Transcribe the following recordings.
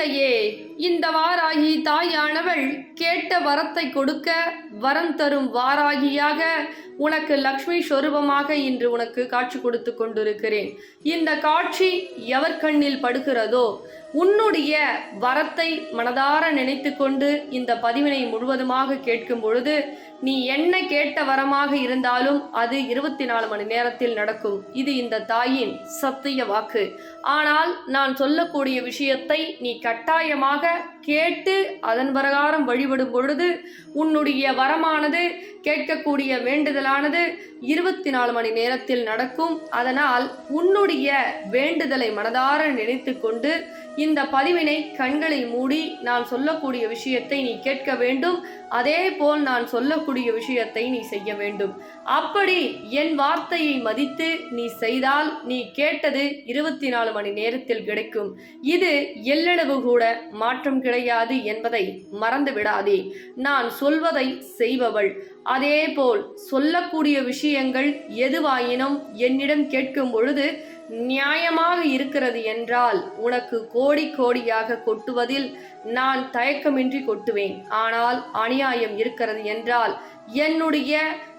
தங்க பிள்ளையே இந்த வாராகி தாயானவள் கேட்ட வரத்தை கொடுக்க வரம் தரும் வாராகியாக உனக்கு லக்ஷ்மி சொரூபமாக இன்று உனக்கு காட்சி கொடுத்து கொண்டிருக்கிறேன். இந்த காட்சி எவர் கண்ணில் படுகிறதோ? உன்னுடைய வரத்தை மனதார நினைத்து கொண்டு இந்த பதிவினை முழுவதுமாக கேட்கும் பொழுது நீ என்ன கேட்ட வரமாக இருந்தாலும் அது இருபத்தி நாலு மணி நேரத்தில் நடக்கும். இது இந்த தாயின் சத்திய வாக்கு. ஆனால் நான் சொல்லக்கூடிய விஷயத்தை நீ கட்டாயமாக है கேட்டு அதன் பிரகாரம் வழிபடும் பொழுது உன்னுடைய வரமானது கேட்கக்கூடிய வேண்டுதலானது இருபத்தி நாலு மணி நேரத்தில் நடக்கும். அதனால் உன்னுடைய வேண்டுதலை மனதார நினைத்து கொண்டு இந்த பதிவினை கண்களை மூடி நான் சொல்லக்கூடிய விஷயத்தை நீ கேட்க வேண்டும். அதே போல் நான் சொல்லக்கூடிய விஷயத்தை நீ செய்ய வேண்டும். அப்படி என் வார்த்தையை மதித்து நீ செய்தால் நீ கேட்டது இருபத்தி நாலு மணி நேரத்தில் கிடைக்கும். இது எல்லளவு கூட மாற்றம் கிடையாது என்பதை மறந்து விடாதே. நான் சொல்வதை செய்பவள். அதேபோல் சொல்லக்கூடிய விஷயங்கள் எதுவாயினும் என்னிடம் கேட்கும் பொழுது நியாயமாக இருக்கிறது என்றால் உனக்கு கோடி கோடியாக கொட்டுவதில் நான் தயக்கமின்றி கொட்டுவேன். ஆனால் அநியாயம் இருக்கிறது என்றால் என்னுடைய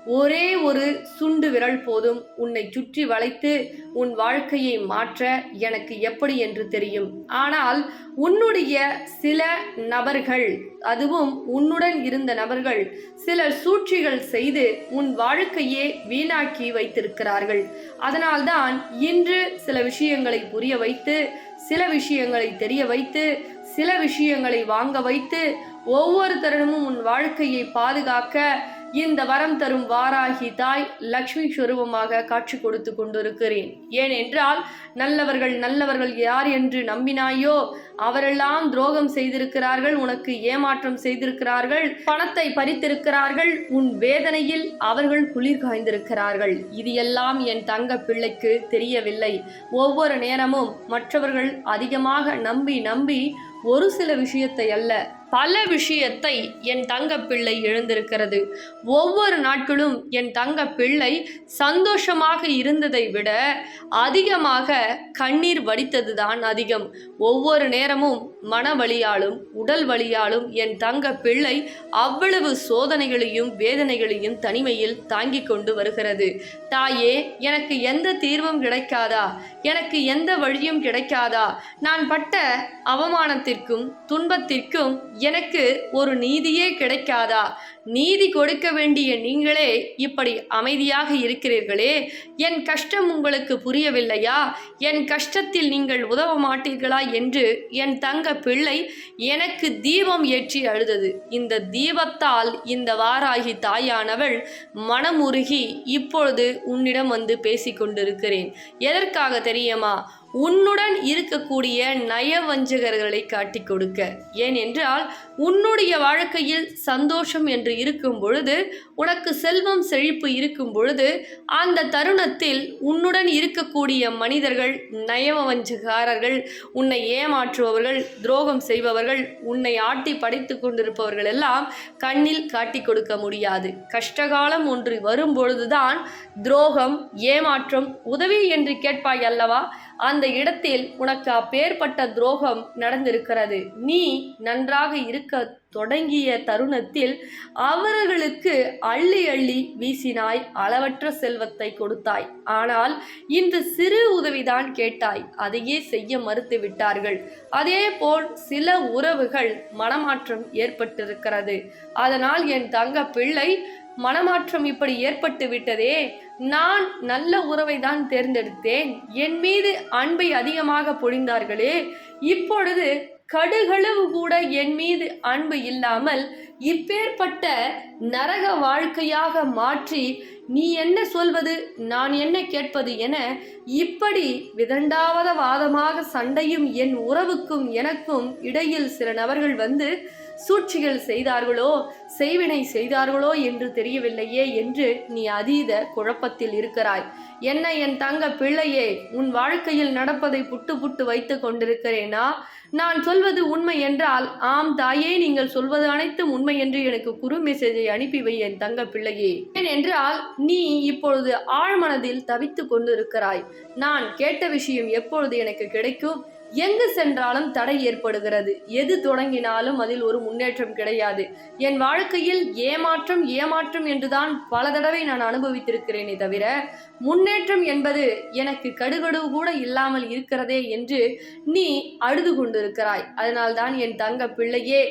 ஒரே ஒரு சுண்டு விரல் போதும் உன்னை சுற்றி வளைத்து உன் வாழ்க்கையை மாற்ற எனக்கு எப்படி என்று தெரியும். ஆனால் உன்னுடைய சில நபர்கள் அதுவும் உன்னுடன் இருந்த நபர்கள் சில சூழ்ச்சிகள் செய்து உன் வாழ்க்கையே வீணாக்கி வைத்திருக்கிறார்கள். அதனால்தான் இன்று சில விஷயங்களை புரிய வைத்து சில விஷயங்களை தெரிய வைத்து சில விஷயங்களை வாங்க வைத்து ஒவ்வொரு தருணமும் உன் வாழ்க்கையை பாதுகாக்க இந்த வரம் தரும் வாராகி தாய் லக்ஷ்மி சுரூபமாக காட்சி கொடுத்து கொண்டிருக்கிறேன். ஏனென்றால் நல்லவர்கள் நல்லவர்கள் யார் என்று நம்பினாயோ அவரெல்லாம் துரோகம் செய்திருக்கிறார்கள் உனக்கு ஏமாற்றம் செய்திருக்கிறார்கள் பணத்தை பறித்திருக்கிறார்கள் உன் வேதனையில் அவர்கள் குளிர் காய்ந்திருக்கிறார்கள். இது எல்லாம் என் தங்க பிள்ளைக்கு தெரியவில்லை. ஒவ்வொரு நேரமும் மற்றவர்கள் அதிகமாக நம்பி நம்பி ஒரு சில விஷயத்தை அல்ல பல விஷயத்தை என் தங்க பிள்ளை எழுந்திருக்கிறது. ஒவ்வொரு நாட்களும் என் தங்க பிள்ளை சந்தோஷமாக இருந்ததை விட அதிகமாக கண்ணீர் வடித்தது தான் அதிகம். ஒவ்வொரு நேரமும் மன வழியாலும் உடல் வழியாலும் என் தங்க பிள்ளை அவ்வளவு சோதனைகளையும் வேதனைகளையும் தனிமையில் தாங்கிக் கொண்டு வருகிறது. தாயே எனக்கு எந்த தீர்வும் கிடைக்காதா? எனக்கு எந்த வழியும் கிடைக்காதா? நான் பட்ட அவமானத்திற்கும் துன்பத்திற்கும் எனக்கு ஒரு நீதியே கிடைக்காதா? நீதி கொடுக்க வேண்டிய நீங்களே இப்படி அமைதியாக இருக்கிறீர்களே. என் கஷ்டம் உங்களுக்கு புரியவில்லையா? என் கஷ்டத்தில் நீங்கள் உதவ மாட்டீர்களா என்று என் தங்க பிள்ளை எனக்கு தீபம் ஏற்றி அழுதது. இந்த தீபத்தால் இந்த வாராகி தாயானவள் மனமுருகி இப்பொழுது உன்னிடம் வந்து பேசிக்கொண்டிருக்கிறேன். எதற்காக தெரியுமா? உன்னுடன் இருக்கக்கூடிய நயவஞ்சகர்களை காட்டிக் கொடுக்க. ஏனென்றால் உன்னுடைய வாழ்க்கையில் சந்தோஷம் என்று இருக்கும் பொழுது உனக்கு செல்வம் செழிப்பு இருக்கும் பொழுது அந்த தருணத்தில் உன்னுடன் இருக்கக்கூடிய மனிதர்கள் நயவஞ்சகாரர்கள் உன்னை ஏமாற்றுபவர்கள் துரோகம் செய்பவர்கள் உன்னை ஆட்டி படைத்து கொண்டிருப்பவர்கள் எல்லாம் கண்ணில் காட்டிக் கொடுக்க முடியாது. கஷ்டகாலம் ஒன்று வரும்பொழுதுதான் துரோகம் ஏமாற்றம் உதவி என்று கேட்பாய் அல்லவா? அந்த இடத்தில் உனக்கு அப்பேற்பட்ட துரோகம் நடந்திருக்கிறது. நீ நன்றாக இருக்க தொடங்கிய தருணத்தில் அவர்களுக்கு அள்ளி அள்ளி வீசினாய் அளவற்ற செல்வத்தை கொடுத்தாய். ஆனால் இந்த சிறு உதவிதான் கேட்டாய். அதையே செய்ய மறுத்து விட்டார்கள். அதே போல் சில உறவுகள் மனமாற்றம் ஏற்பட்டிருக்கிறது. அதனால் என் தங்க பிள்ளை மனமாற்றம் இப்படி ஏற்பட்டு விட்டதே. நான் நல்ல உறவை தான் தேர்ந்தெடுத்தேன். என் மீது அன்பை அதிகமாக பொழிந்தார்களே. இப்பொழுது கடுகளவு கூட என் மீது அன்பு இல்லாமல் இப்பேற்பட்ட நரக வாழ்க்கையாக மாற்றி நீ என்ன சொல்வது நான் என்ன கேட்பது என இப்படி விதண்டாவத வாதமாக சண்டையும் என் உறவுக்கும் எனக்கும் இடையில் சில நபர்கள் வந்து சூழ்ச்சிகள் செய்தார்களோ செய்வினை செய்தார்களோ என்று தெரியவில்லையே என்று நீ அதீத குழப்பத்தில் இருக்கிறாய். என்ன என் தங்க பிள்ளையே உன் வாழ்க்கையில் நடப்பதை புட்டு புட்டு வைத்து கொண்டிருக்கிறேனா? நான் சொல்வது உண்மை என்றால் ஆம் தாயே நீங்கள் சொல்வது அனைத்தும் உண்மை என்று எனக்கு குறு மெசேஜை அனுப்பி வை என் தங்க பிள்ளையே. ஏனென்றால் நீ இப்பொழுது ஆழ்மனதில் தவித்து கொண்டிருக்கிறாய். நான் கேட்ட விஷயம் எப்பொழுது எனக்கு கிடைக்கும்? எங்கு சென்றாலும் தடை ஏற்படுகிறது. எது தொடங்கினாலும் அதில் ஒரு முன்னேற்றம் கிடையாது. என் வாழ்க்கையில் ஏமாற்றம் ஏமாற்றம் என்றுதான் பல தடவை நான் அனுபவித்திருக்கிறேனே தவிர முன்னேற்றம் என்பது எனக்கு கடுகடுவு கூட இல்லாமல் இருக்கிறதே என்று நீ அழுது கொண்டிருக்கிறாய். அதனால்தான் என் தங்க பிள்ளையே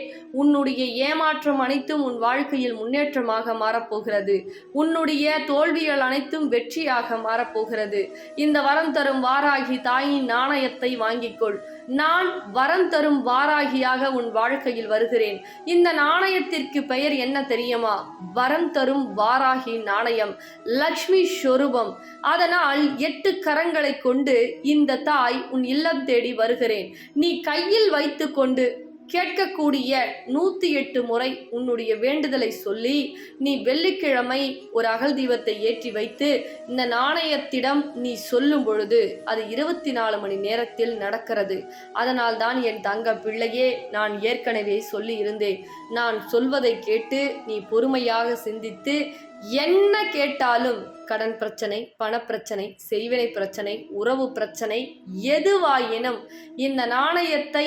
உன்னுடைய ஏமாற்றம் அனைத்தும் உன் வாழ்க்கையில் முன்னேற்றமாக மாறப்போகிறது. உன்னுடைய தோல்விகள் அனைத்தும் வெற்றியாக மாறப்போகிறது. இந்த வரம் தரும் வாராகி தாயின் நாணயத்தை வாங்கிக்கொள். நான் வரம் தரும் வாராகியாக உன் வாழ்க்கையில் வருகிறேன். இந்த நாணயத்திற்கு பெயர் என்ன தெரியுமா? வரம் தரும் வாராகி நாணயம். லக்ஷ்மி ஸ்வரூபம் அதனால் எட்டு கரங்களை கொண்டு இந்த தாய் உன் இல்லம் தேடி வருகிறேன். நீ கை கையில் வைத்துக்கொண்டு கேட்கக்கூடிய நூத்தி எட்டு முறை உன்னுடைய வேண்டுதலை சொல்லி நீ வெள்ளிக்கிழமை ஒரு அகல் தீபத்தை ஏற்றி வைத்து இந்த நாணயத்திடம் நீ சொல்லும் பொழுது அது இருபத்தி நாலு மணி நேரத்தில் நடக்கிறது. அதனால் தான் என் தங்க பிள்ளையே நான் ஏற்கனவே சொல்லி இருந்தேன் நான் சொல்வதை கேட்டு நீ பொறுமையாக சிந்தித்து என்ன கேட்டாலும் கடன் பிரச்சனை பணப்பிரச்சனை செய்வினை பிரச்சனை உறவு பிரச்சனை எதுவாயினும் இந்த நாணயத்தை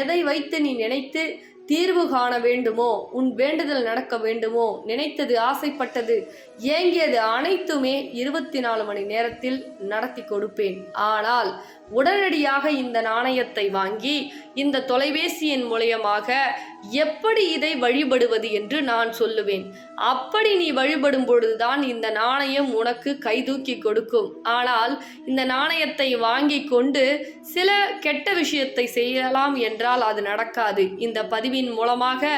எதை வைத்து நீ நினைத்து தீர்வு காண வேண்டுமோ உன் வேண்டுதல் நடக்க வேண்டுமோ நினைத்தது ஆசைப்பட்டது ஏங்கியது அனைத்துமே இருபத்தி நாலு மணி நேரத்தில் நடத்தி கொடுப்பேன். ஆனால் உடனடியாக இந்த நாணயத்தை வாங்கி இந்த தொலைபேசியின் மூலயமாக எப்படி இதை வழிபடுவது என்று நான் சொல்லுவேன். அப்படி நீ வழிபடும் பொழுதுதான் இந்த நாணயம் உனக்கு கைதூக்கி கொடுக்கும். ஆனால் இந்த நாணயத்தை வாங்கி கொண்டு சில கெட்ட விஷயத்தை செய்யலாம் என்றால் அது நடக்காது. இந்த பதிவின் மூலமாக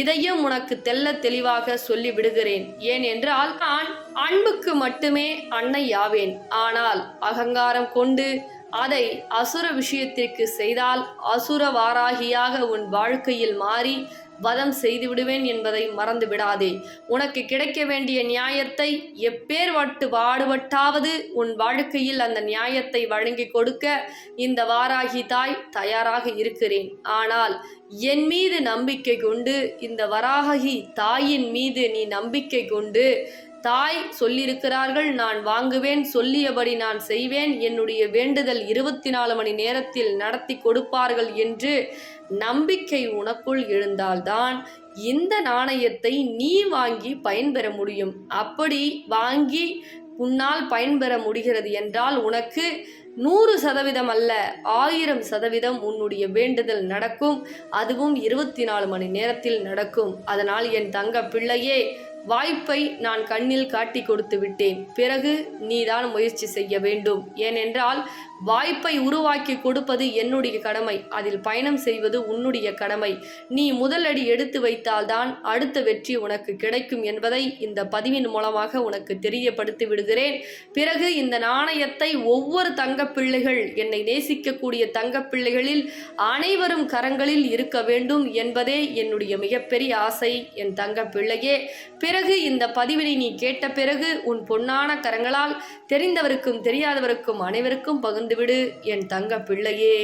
இதையும் உனக்கு தெல்ல தெளிவாக சொல்லி விடுகிறேன். ஏன் என்றால் நான் அன்புக்கு மட்டுமே அன்னை யாவேன் ஆனால் அகங்காரம் கொண்டு அதை அசுர விஷயத்திற்கு செய்தால் அசுர வாராகியாக உன் வாழ்க்கையில் மாறி வதம் செய்து விடுவேன் என்பதை மறந்து விடாதே உனக்கு கிடைக்க வேண்டிய நியாயத்தை எப்பேர் வட்டு பாடுபட்டாவது உன் வாழ்க்கையில் அந்த நியாயத்தை வழங்கி கொடுக்க இந்த வாராகி தாய் தயாராக இருக்கிறேன். ஆனால் என் மீது நம்பிக்கை கொண்டு இந்த வராகி தாயின் மீது நீ நம்பிக்கை கொண்டு தாய் சொல்லியிருக்கிறார்கள் நான் வாங்குவேன் சொல்லியபடி நான் செய்வேன். என்னுடைய வேண்டுதல் இருபத்தி நாலு மணி நேரத்தில் நடத்தி கொடுப்பார்கள் என்று நம்பிக்கை உனக்குள் எழுந்தால்தான் இந்த நாணயத்தை நீ வாங்கி பயன்பெற முடியும். அப்படி வாங்கி உன்னால் பயன்பெற முடிகிறது என்றால் உனக்கு நூறு சதவீதம் அல்ல ஆயிரம் சதவீதம் உன்னுடைய வேண்டுதல் நடக்கும். அதுவும் இருபத்தி நாலு மணி நேரத்தில் நடக்கும். அதனால் என் தங்க பிள்ளையே வாய்ப்பை நான் கண்ணில் காட்டி கொடுத்து விட்டேன் பிறகு நீதான் முயற்சி செய்ய வேண்டும். ஏனென்றால் வாய்ப்பை உருவாக்கி கொடுப்பது என்னுடைய கடமை. அதில் பயணம் செய்வது உன்னுடைய கடமை. நீ முதலடி எடுத்து வைத்தால்தான் அடுத்த வெற்றி உனக்கு கிடைக்கும் என்பதை இந்த பதிவின் மூலமாக உனக்கு தெரியப்படுத்தி விடுகிறேன். பிறகு இந்த நாணயத்தை ஒவ்வொரு தங்கப்பிள்ளைகள் என்னை நேசிக்கக்கூடிய தங்கப்பிள்ளைகளில் அனைவரும் கரங்களில் இருக்க வேண்டும் என்பதே என்னுடைய மிகப்பெரிய ஆசை என் தங்கப்பிள்ளையே பிறகு இந்த பதிவினை நீ கேட்ட பிறகு உன் பொன்னான கரங்களால் தெரிந்தவருக்கும் தெரியாதவருக்கும் அனைவருக்கும் வந்துவிடு என் தங்க பிள்ளையே.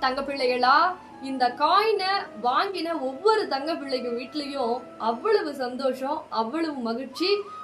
தங்க பிள்ளைகளா இந்த காயினை வாங்கின ஒவ்வொரு தங்க பிள்ளைங்க வீட்லயும் அவ்வளவு சந்தோஷம் அவ்வளவு மகிழ்ச்சி